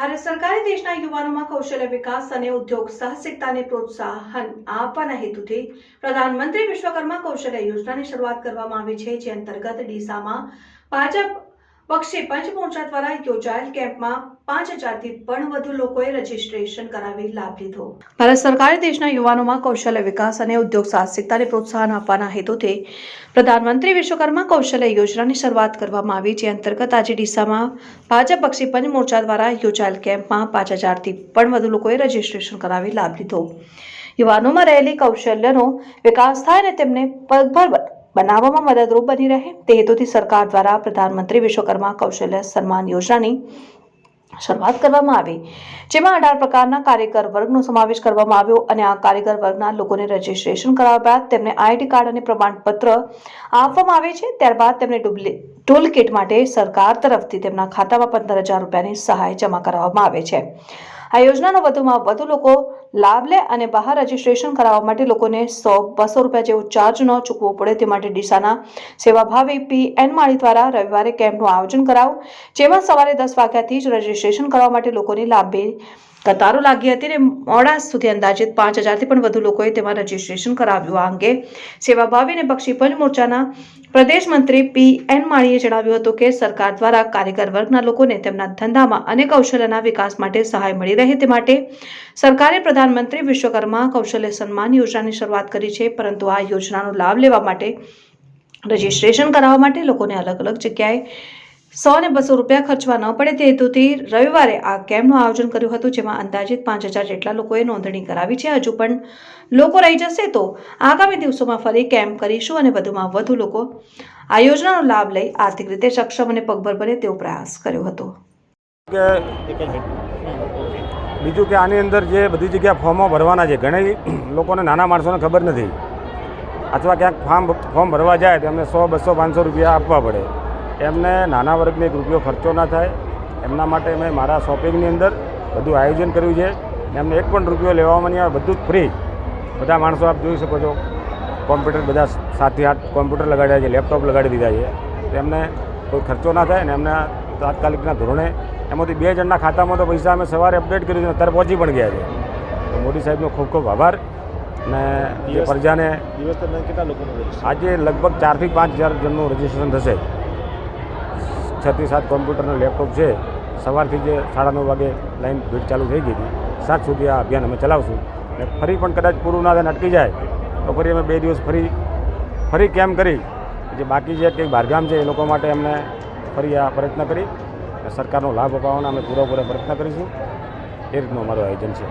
ભારત સરકારે દેશના યુવાનોમાં કૌશલ્ય વિકાસ અને ઉદ્યોગ સાહસિકતાને પ્રોત્સાહન આપવાના હેતુથી પ્રધાનમંત્રી વિશ્વકર્મા કૌશલ્ય યોજનાની શરૂઆત કરવામાં આવી છે, જે અંતર્ગત ડીસામાં ભાજપ પક્ષે પંચ મોરચા દ્વારા યોજાયેલ કેમ્પમાં પાંચ હજારથી પણ વધુ લોકોએ રજીસ્ટ્રેશન કરાવી લાભ લીધો. ભારત સરકારે દેશના યુવાનોમાં કૌશલ્ય વિકાસ અને ઉદ્યોગ સાહસિકતાને પ્રોત્સાહન આપવાના હેતુથી પ્રધાનમંત્રી વિશ્વકર્મા કૌશલ્ય યોજનાની શરૂઆત કરવામાં આવી, જે અંતર્ગત આજે ડીસામાં ભાજપ પક્ષી પંચ મોરચા દ્વારા યોજાયેલ કેમ્પમાં પાંચ હજારથી પણ વધુ લોકોએ રજીસ્ટ્રેશન કરાવી લાભ લીધો. યુવાનોમાં રહેલી કૌશલ્યનો વિકાસ થાય અને તેમને પગભર બનાવવામાં મદદરૂપ બની રહે તે હેતુથી સરકાર દ્વારા પ્રધાનમંત્રી વિશ્વકર્મા કૌશલ્ય સન્માન યોજનાની શરૂઆત કરવામાં આવી, જેમાં અઢાર પ્રકારના કાર્યકર વર્ગનો સમાવેશ કરવામાં આવ્યો અને આ કાર્યકર વર્ગના લોકોને રજીસ્ટ્રેશન કરાવ્યા બાદ તેમને આઈડી કાર્ડ અને પ્રમાણપત્ર આપવામાં આવે છે, ત્યારબાદ તેમને ટૂલ કિટ માટે સરકાર તરફથી તેમના ખાતામાં પંદર હજાર રૂપિયાની સહાય જમા કરાવવામાં આવે છે. આ યોજનાનો વધુમાં વધુ લોકો લાભ લે અને બહાર રજીસ્ટ્રેશન કરાવવા માટે લોકોને સો, બસો રૂપિયા જેવો ચાર્જ ન ચૂકવવો પડે તે માટે ડીસાના સેવાભાવી પી એન માળી દ્વારા રવિવારે કેમ્પનું આયોજન કરાવું, જેમાં સવારે દસ વાગ્યાથી જ રજીસ્ટ્રેશન કરવા માટે લોકોની લાંબી કતારો લાગી હતી અને મોડા સુધી અંદાજિત પાંચ હજારથી પણ વધુ લોકોએ તેમાં રજીસ્ટ્રેશન કરાવ્યું. આ અંગે સેવાભાવી અને બક્ષી પંચ મોરચાના પ્રદેશ મંત્રી પી એન માળીએ જણાવ્યું હતું કે સરકાર દ્વારા કારીગર વર્ગના લોકોને તેમના ધંધામાં અને કૌશલ્યના વિકાસ માટે સહાય મળી રહે તે માટે સરકારે પ્રધાનમંત્રી વિશ્વકર્મા કૌશલ્ય સન્માન યોજનાની શરૂઆત કરી છે, પરંતુ આ યોજનાનો લાભ લેવા માટે રજીસ્ટ્રેશન કરાવવા માટે લોકોને અલગ અલગ જગ્યાએ સો ને બસો રૂપિયા ખર્ચવા ન પડે તે હેતુથી રવિવારે આ કેમ્પનું આયોજન કર્યું હતું, જેમાં અંદાજિત પાંચ હજાર જેટલા લોકોએ નોંધણી કરાવી છે. હજુ પણ લોકો રહી જશે તો આગામી દિવસોમાં ફરી કેમ્પ કરીશું અને વધુમાં વધુ લોકો આ યોજનાનો લાભ લઈ આર્થિક રીતે સક્ષમ અને પગભર બને તેવો પ્રયાસ કર્યો હતો. બીજું કે આની અંદર જે બધી જગ્યા ફોર્મો ભરવાના છે, ઘણી લોકોને નાના માણસોને ખબર નથી. અથવા ક્યાંક ફોર્મ ફોર્મ ભરવા જાય તો એમને સો, બસો, પાંચસો રૂપિયા આપવા પડે. એમને નાના વર્ગને એક રૂપિયો ખર્ચો ના થાય. એમના માટે મેં મારા શોપિંગની અંદર બધું આયોજન કર્યું છે. એમને એક પણ રૂપિયો લેવામાં નહીં આવે બધું જ ફ્રી. બધા માણસો આપ જોઈ શકો છો. કોમ્પ્યુટર બધા સાથે આઠ કોમ્પ્યુટર લગાડ્યા છે લેપટોપ લગાડી દીધા છે. તો એમને કોઈ ખર્ચો ના થાય ને એમને તાત્કાલિકના ધોરણે એમાંથી બે જણના ખાતામાં તો પૈસા અમે સવારે અપડેટ કર્યું છે અત્યારે પહોંચી પણ ગયા છે. તો મોદી સાહેબનો ખૂબ ખૂબ આભાર. ને જે પ્રજાને દિવસ દરમિયાન કેટલા આજે લગભગ ચારથી પાંચ હજાર જણનું રજીસ્ટ્રેશન થશે. છથી સાત કોમ્પ્યુટરનું લેપટોપ છે. સવારથી જે સાડા નવ વાગે લાઈન ભીડ ચાલુ થઈ ગઈ હતી. સાત સુધી આ અભિયાન અમે ચલાવશું. અને ફરી પણ કદાચ પૂરું ના થાય અટકી જાય, તો ફરી અમે બે દિવસ ફરી ફરી કેમ્પ કરી? જે બાકી જે કંઈક બહારગામ છે, એ લોકો માટે અમને ફરી આ પ્રયત્ન કરી. સરકારનો લાભ અપાવવાના અમે પૂરેપૂરા પ્રયત્ન કરીશું. એ રીતનું અમારું આયોજન છે.